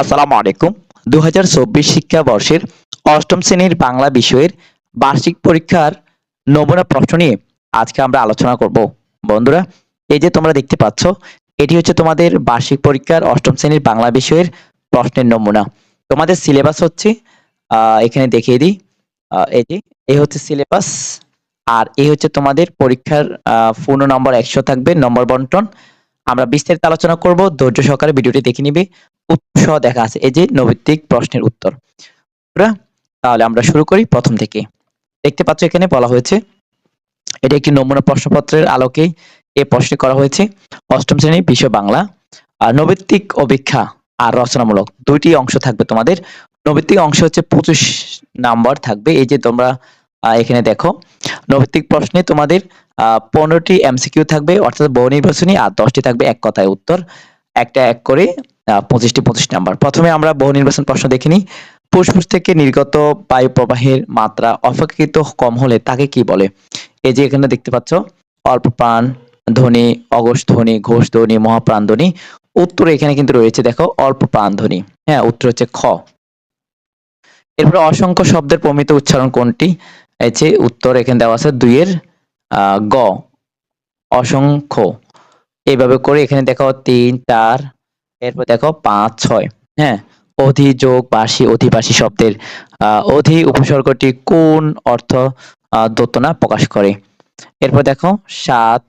আসসালামু আলাইকুম। দু শিক্ষাবর্ষের অষ্টম শ্রেণির বাংলা বিষয়ের বার্ষিক পরীক্ষার নমুনা প্রশ্ন নিয়ে আজকে আমরা আলোচনা করব। বন্ধুরা, এই যে তোমরা দেখতে পাচ্ছ, এটি হচ্ছে তোমাদের বার্ষিক পরীক্ষার অষ্টম শ্রেণির বাংলা বিষয়ের প্রশ্নের নমুনা। তোমাদের সিলেবাস হচ্ছে এখানে দেখিয়ে দিই। এই যে এই হচ্ছে সিলেবাস, আর এই হচ্ছে তোমাদের পরীক্ষার পূর্ণ নম্বর একশো থাকবে, নম্বর বন্টন। আমরা বিস্তারিত আলোচনা করব। ধৈর্য সহকারে ভিডিওটি দেখে নিবে। সহ দেখা আছে। এই যে নৈতিক প্রশ্নের উত্তর। তাহলে আমরা শুরু করি প্রথম থেকে। দেখতে পাচ্ছ এখানে বলা হয়েছে, এটি একটি নমুনা প্রশ্নপত্রের আলোকে এই প্রশ্ন করা হয়েছে। অষ্টম শ্রেণি বিষয় বাংলা। আর নৈতিক অপেক্ষা আর রচনামূলক দুইটি অংশ থাকবে তোমাদের। নৈতিক অংশ হচ্ছে পঁচিশ নাম্বার থাকবে। এই যে তোমরা এখানে দেখো, নৈতিক প্রশ্নে তোমাদের পনেরোটি এমসিকিউ থাকবে, অর্থাৎ বহু নির্বাচনী আর দশটি থাকবে এক কথায় উত্তর। একটা এক করে পঁচিশটি পঁচিশ নাম্বার। প্রথমে আমরা বহু নির্বাচন প্রশ্ন দেখিনি ফুসফুস থেকে নির্গত বায়ু প্রবাহের মাত্রা অপেক্ষাকৃত কম হলে তাকে কি বলে? এই যে এখানে দেখতে পাচ্ছ, অল্প প্রাণ, ধ্বনি, অঘোষ ধ্বনি, ঘোষ ধ্বনি, মহাপ্রাণ ধ্বনি। উত্তর এখানে কিন্তু রয়েছে, দেখো, অল্প প্রাণ ধ্বনি। হ্যাঁ উত্তর হচ্ছে খ। এরপরে অসংখ্য শব্দের প্রমিত উচ্চারণ কোনটি? এই উত্তর এখানে দেওয়া আছে দুইয়ের গ, অসংখ্য। এইভাবে করে এখানে দেখো তিন, চার, এরপর দেখো পাঁচ, ছয়। হ্যাঁ অধি যোগ বাসি অধিবাসী শব্দের অধি উপসর্গটি কোন অর্থ দোতনা প্রকাশ করে? এরপর দেখো সাত,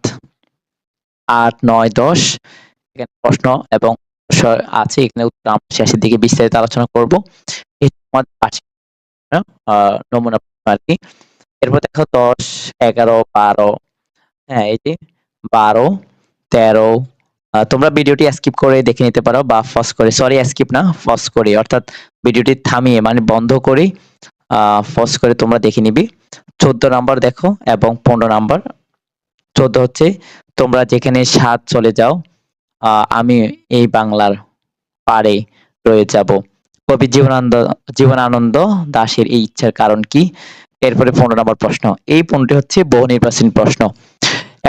আট, নয়, দশ। এখানে প্রশ্ন এবং আছে, এখানে উত্তর শেষের দিকে বিস্তারিত আলোচনা করব। নমুনা কি এরপর দেখো দশ, এগারো, বারো হ্যাঁ এই যে বারো, তেরো তোমরা ভিডিওটি স্কিপ করে দেখে নিতে পারো বা ফস করে সরি স্কিপ না ফস করে, অর্থাৎ ভিডিওটি থামিয়ে মানে বন্ধ করে ফস করে তোমরা দেখে নিবি। চোদ্দ নাম্বার দেখো এবং পনেরো নাম্বার। চোদ্দ হচ্ছে তোমরা যেখানে সাত চলে যাও আমি এই বাংলার পারে রয়ে যাব। কবি জীবনানন্দ জীবনানন্দ দাসের এই ইচ্ছার কারণ কি? এরপরে পনেরো নম্বর প্রশ্ন। এই পনেরোটি হচ্ছে বহু নির্বাচনী প্রশ্ন।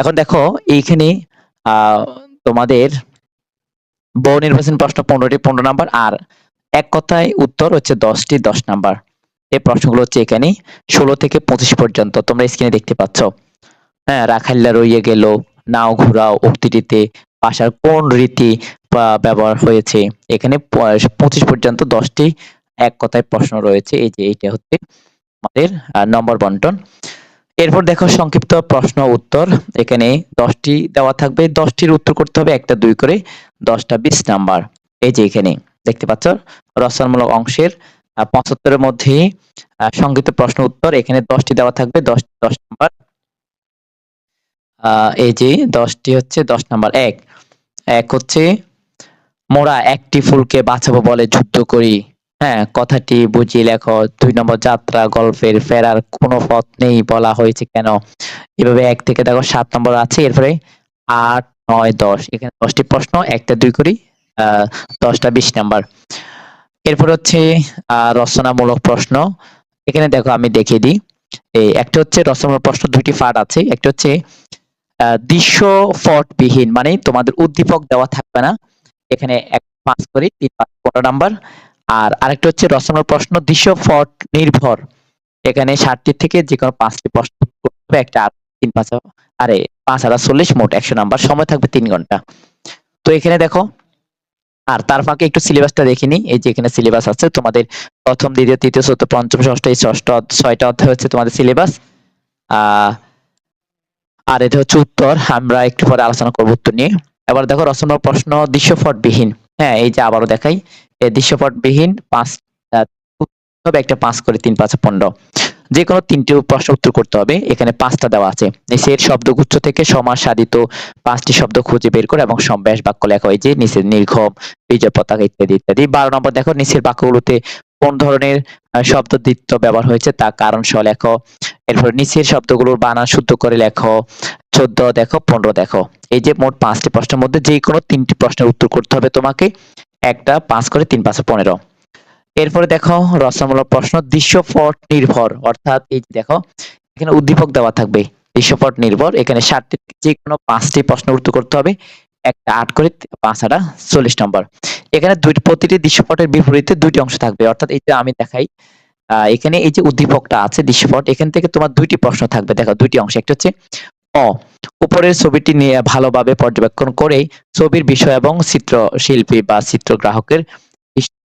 এখন দেখো, এইখানে তোমাদের বহু নির্বাচনী প্রশ্ন পনেরোটি, পনেরো নাম্বার, আর এক কথায় উত্তর হচ্ছে দশটি, দশ নাম্বার। এই প্রশ্নগুলো হচ্ছে এখানে ষোলো থেকে পঁচিশ পর্যন্ত, তোমরা স্ক্রিনে দেখতে পাচ্ছ। হ্যাঁ রাখাল্লা রইয়ে গেল, নাও ঘোরাও, উক্তিটিতে ভাষার কোন রীতি ব্যবহার হয়েছে? এখানে পঁচিশ পর্যন্ত দশটি এক কথায় প্রশ্ন রয়েছে। এই যে, এইটা হচ্ছে আমাদের নম্বর বন্টন এরপর দেখো সংক্ষিপ্ত প্রশ্ন উত্তর। এখানে দশটি দেওয়া থাকবে। দশটির উত্তর করতে হবে, একটা, দুই করে। দশটা বিশ নাম্বার এই যে এখানে, দেখতে পাচ্ছ? রচনামূলক অংশের পঁচাত্তরের মধ্যে সংক্ষিপ্ত প্রশ্ন উত্তর। এখানে দশটি দেওয়া থাকবে, দশ দশ নাম্বার এই যে দশটি হচ্ছে দশ নাম্বার এক এক হচ্ছে, মোরা একটি ফুলকে বাঁচাবো বলে যুদ্ধ করি। হ্যাঁ কথাটি বুঝিয়ে লেখো। দুই নম্বর যাত্রা, গল্পের ফেরার কোনো পথ নেই বলা হয়েছে কেন? এভাবে এক থেকে দেখো, সাত নম্বর আছে, এরপরে আট, নয়, দশ। এখানে দশটি প্রশ্ন, একটা দুই করি দশটা বিশ নাম্বার। এরপর হচ্ছে রচনামূলক প্রশ্ন। এখানে দেখো, আমি দেখিয়ে দিই। একটা হচ্ছে রচনামূলক প্রশ্ন, দুইটি পার্ট আছে। একটা হচ্ছে দৃশ্য ফট বিহীন মানে তোমাদের উদ্দীপক দেওয়া থাকবে না। এখানে এক পাঁচ করে, তিন পাঁচ, পনেরো নাম্বার। আর আরেকটা হচ্ছে রচনার প্রশ্ন, দৃশ্য ফট নির্ভর। এখানে ষাটটি থেকে যে কোনো পাঁচটি প্রশ্ন একটা তিন, পাঁচ আরে পাঁচ হাজার চল্লিশ, মোট একশো নাম্বার। সময় থাকবে তিন ঘণ্টা। তো এখানে দেখো, আর তার ফাঁকে একটু সিলেবাসটা দেখিনি এই যে এখানে সিলেবাস আছে, তোমাদের প্রথম, দ্বিতীয়, তৃতীয়, চতুর্থ, পঞ্চম, ষষ্ঠ, এই ষষ্ঠ ছয়টা অধ্যায় হচ্ছে তোমাদের সিলেবাস। আর এটা হচ্ছে উত্তর। আমরা একটু পরে আলোচনা করব উত্তর নিয়ে। এবার দেখো রচনা প্রশ্ন দৃশ্যপটবিহীন হ্যাঁ এই যে আবারও দেখাই। দৃশ্যপটবিহীন পাঁচ হবে একটা পাঁচ করে তিন পাঁচ পনেরো যে কোনো তিনটি প্রশ্ন উত্তর করতে হবে। এখানে পাঁচটা দেওয়া আছে। নিচের শব্দগুচ্ছ থেকে সমাজ সাধিত পাঁচটি শব্দ খুঁজে বের করে এবং সম্বেশ বাক্য লেখা হয়েছে। নিচের নির্ঘম, বিজয় পতাকা ইত্যাদি ইত্যাদি। বারো নম্বর দেখো, নিচের বাক্যগুলোতে কোন ধরনের শব্দ দ্বিত্ব ব্যবহার হয়েছে তা কারণ সহ লেখো। এরপর নিচের শব্দগুলোর বানান শুদ্ধ করে লেখো। চোদ্দ দেখো, পনেরো দেখো। এই যে মোট পাঁচটি প্রশ্নের মধ্যে যে কোনো তিনটি প্রশ্নের উত্তর করতে হবে তোমাকে। একটা পাঁচ করে তিন পাঁচে পনেরো। এরপরে দেখো রচনামূলক প্রশ্ন, দৃশ্যপট নির্ভর। অর্থাৎ এই দেখো, এখানে উদ্দীপক দেওয়া থাকবে। দৃশ্যপট নির্ভর, এখানে ষাটটি যে কোনো পাঁচটি প্রশ্নের উত্তর করতে হবে। একটা আট করে পাঁচ আটা চল্লিশ নম্বর। এখানে দুই প্রতিটি দৃশ্যপটের বিপরীতে দুইটি অংশ থাকবে। অর্থাৎ এই যে আমি দেখাই এখানে এই যে উদ্দীপকটা আছে, দৃশ্যপট, এখান থেকে তোমার দুইটি প্রশ্ন থাকবে। দেখো, দুইটি অংশ। একটা হচ্ছে অ। উপরের ছবিটি নিয়ে ভালোভাবে পর্যবেক্ষণ করে ছবির বিষয় এবং চিত্রশিল্পী বা চিত্রগ্রাহকের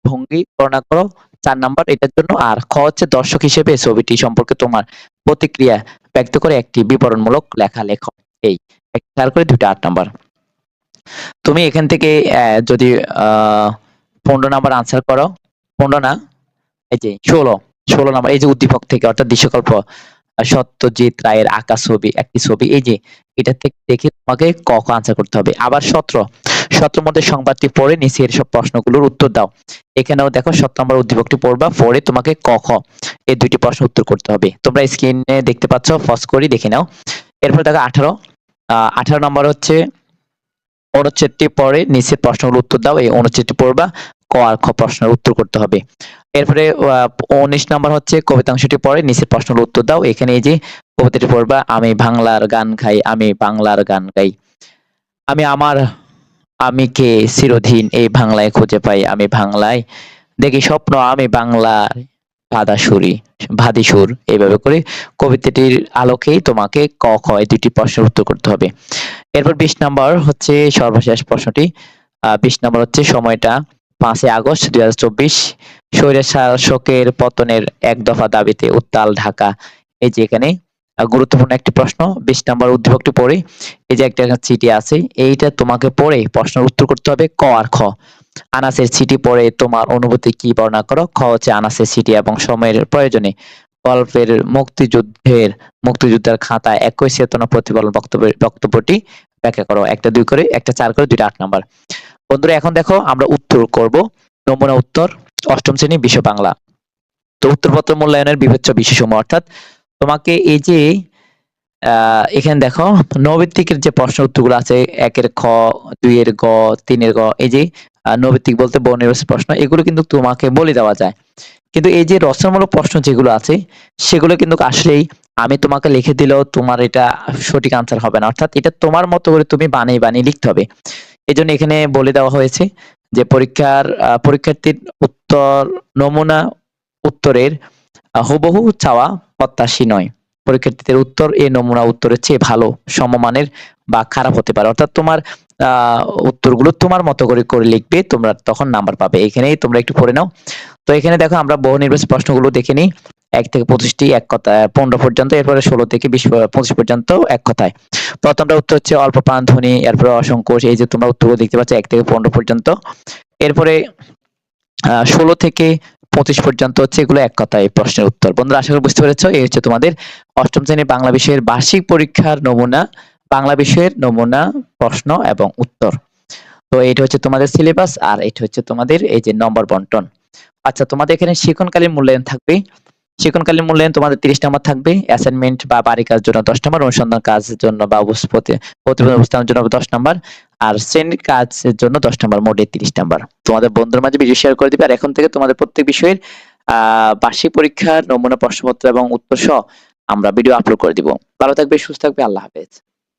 ভঙ্গি বর্ণনা করো। চার নাম্বার, এটার জন্য আর খ হচ্ছে দর্শক হিসেবে ছবিটি সম্পর্কে তোমার প্রতিক্রিয়া ব্যক্ত করে একটি বিবরণমূলক লেখা লেখো। এই চার করে দুইটা, আট নাম্বার। তুমি এখান থেকে যদি পনেরো নাম্বার আনসার করো। পনেরো না? এই যে, ষোলো। ষোলো নাম্বার, এই যে উদ্দীপক থেকে, অর্থাৎ দৃশ্যকল্প। সত্যজিৎ রায়ের আঁকা ছবি, একটি ছবি, এই যে এটা থেকে দেখে তোমাকে ক খ আনসার করতে হবে। আবার সতেরো, সতেরোর মধ্যে সংবাদটি পড়ে নিচের সব প্রশ্নগুলোর উত্তর দাও। এখানেও দেখো সতেরো নম্বর উদ্দীপকটি পড়বা, পড়ে তোমাকে ক খ, এই দুইটি প্রশ্ন উত্তর করতে হবে। তোমরা স্ক্রিনে দেখতে পাচ্ছ ফস করি দেখে নাও। এরপর দেখো আঠারো আঠারো নম্বর হচ্ছে অনুচ্ছেদটি পড়ে নিচের প্রশ্নগুলো উত্তর দাও, এই অনুচ্ছেদটি পড়বা। ক আর খ প্রশ্নের উত্তর করতে হবে। এরপরে উনিশ নম্বর হচ্ছে, কবিতাংশটি পড়ে, নিচের প্রশ্নগুলো উত্তর দাও। এখানে এই যে কবিতাটি পড়বা, আমি বাংলার গান গাই আমি বাংলার গান গাই। আমি আমার, আমি কে চিরদিন এই বাংলায় খুঁজে পাই, আমি বাংলায় দেখি স্বপ্ন, আমি বাংলার ভাদাসুরি ভাদিসুর। এইভাবে করে কবিতাটির আলোকেই তোমাকে ক, খ এই দুটি প্রশ্নের উত্তর করতে হবে। এরপর বিশ নম্বর হচ্ছে সর্বশেষ প্রশ্নটি। বিশ নম্বর হচ্ছে সময়টা। পাঁচই আগস্ট দুই হাজার চব্বিশ স্বৈরের শাসকের পতনের এক দফা দাবিতে উত্তাল ঢাকা। এই যে এখানে গুরুত্বপূর্ণ একটি প্রশ্ন, বিশ নম্বর উদ্দীপকটি পড়ে, এই যে একটা চিঠি আছে, এইটা তোমাকে পড়ে প্রশ্নের উত্তর করতে হবে ক আর খ। আনাসের চিঠি পড়ে তোমার অনুভূতি কি বর্ণনা করো? খ হচ্ছে আনাসের চিঠি এবং সময়ের প্রয়োজনে। গল্পের মুক্তিযুদ্ধের মুক্তিযুদ্ধের খাতায় একই চেতনা প্রতিফলন বক্তব্য বক্তব্যটি ব্যাখ্যা করো। একটা দুই করে, একটা চার করে, দুইটা আট নাম্বার। বন্ধুরা, এখন দেখো আমরা উত্তর করব। নমুনা উত্তর, অষ্টম শ্রেণি, বিশ্ব বাংলা। তো উত্তরপত্র মূল্যায়নের বিবেচ্য বিষয়সমূহ অর্থাৎ তোমাকে এই যে এখানে দেখো, নৈবিত্তিকের যে প্রশ্ন উত্তরগুলো আছে, একের খ, দুইয়ের গ, তিনের গ, এই যে নৈবিত্তিক বলতে বর্ণনির্বাচী প্রশ্ন, এগুলো কিন্তু তোমাকে বলে দেওয়া যায়। কিন্তু এই যে রচনামূলক প্রশ্ন যেগুলো আছে, সেগুলো কিন্তু আসলেই আমি তোমাকে লিখে দিলেও তোমার এটা সঠিক আনসার হবে না। অর্থাৎ এটা তোমার মতো করে তুমি বানিয়ে বানিয়ে লিখতে হবে। এই জন্য এখানে বলে দেওয়া হয়েছে যে পরীক্ষার পরীক্ষার্থীর উত্তর, নমুনা উত্তরের হুবহু চাওয়া প্রত্যাশী নয়। পরীক্ষার্থীদের উত্তর এই নমুনা উত্তরের চেয়ে ভালো, সমমানের বা খারাপ হতে পারে। অর্থাৎ তোমার আহ উত্তরগুলো তোমার মতো করে করে লিখবে, তোমরা তখন নাম্বার পাবে। এখানেই তোমরা একটু পড়ে নাও। তো এখানে দেখো আমরা বহু নির্বাচনী প্রশ্নগুলো দেখে নিই। এক থেকে পঁচিশটি এক কথা পনেরো পর্যন্ত, এরপরে ষোলো থেকে বিশ পঁচিশ পর্যন্ত এক কথায়। প্রথমটা উত্তর হচ্ছে অল্প প্রাণ ধ্বনি এরপরে অসংকোচ, এই যে তোমরা উত্তরগুলো দেখতে পাচ্ছ, এক থেকে পনেরো পর্যন্ত। এরপরে ষোলো থেকে পঁচিশ পর্যন্ত হচ্ছে এগুলো এক কথায় প্রশ্নের উত্তর। বন্ধুরা, আশা করি বুঝতে পেরেছ, এই হচ্ছে তোমাদের অষ্টম শ্রেণির বাংলা বিষয়ের বার্ষিক পরীক্ষার নমুনা, বাংলা বিষয়ের নমুনা, প্রশ্ন এবং উত্তর। তো এটা হচ্ছে তোমাদের সিলেবাস আর এটা হচ্ছে তোমাদের এই যে নম্বর বন্টন। আচ্ছা তোমাদের এখানে শিক্ষণকালীন মূল্যায়ন থাকবে শিক্ষণকালীন মূল্যায়ন তোমাদের তিরিশ নম্বর থাকবে। অ্যাসাইনমেন্ট বা বাড়ি কাজ জন্য দশ নম্বর, অনুসন্ধান কাজের জন্য বা প্রতিবেদন জন্য দশ নম্বর, আর শ্রেণির কাজের জন্য দশ নম্বর, মোটে তিরিশ নম্বর। তোমাদের বন্ধুর মাঝে ভিডিও শেয়ার করে দিবে, আর এখন থেকে তোমাদের প্রত্যেক বিষয়ের আহ বার্ষিক পরীক্ষার নমুনা, প্রশ্নপত্র এবং উত্তর সহ আমরা ভিডিও আপলোড করে দিব। ভালো থাকবে, সুস্থ থাকবে, আল্লাহ হাফেজ।